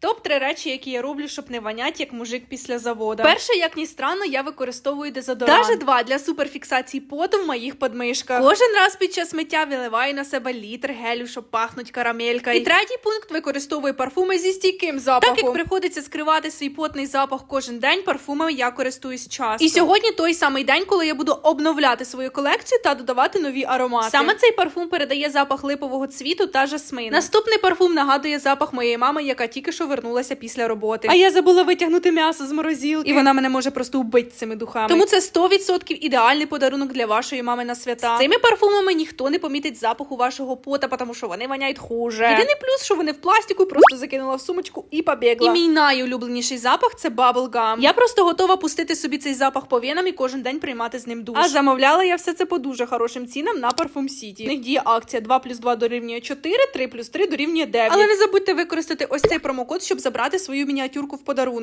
Топ три речі, які я роблю, щоб не вонять, як мужик після заводу. Перше, як ні странно, я використовую дезодорант. Даже два для суперфіксації поту в моїх подмишках. Кожен раз під час миття виливаю на себе літр гелю, щоб пахнуть карамелькою. І третій пункт використовую парфуми зі стійким запахом. Так як приходиться скривати свій потний запах кожен день, парфумами я користуюсь часто. І сьогодні той самий день, коли я буду обновляти свою колекцію та додавати нові аромати. Саме цей парфум передає запах липового цвіту та жасмину. Наступний парфум нагадує запах моєї мами, яка тільки що вернулася після роботи. А я забула витягнути м'ясо з морозилки. І вона мене може просто вбити цими духами. Тому це 100% ідеальний подарунок для вашої мами на свята. З цими парфумами ніхто не помітить запаху вашого пота, тому що вони воняють хуже. Єдиний плюс, що вони в пластику, просто закинула в сумочку і побігла. І мій найулюбленіший запах це Bubblegum. Я просто готова пустити собі цей запах по венам і кожен день приймати з ним душ. А замовляла я все це по дуже хорошим цінам на Parfum City. В них діє акція 2 плюс 2 дорівнює 4, 3 плюс 3 дорівнює 9. Але не забудьте використати ось цей промокод, щоб забрати свою мініатюрку в подарунок.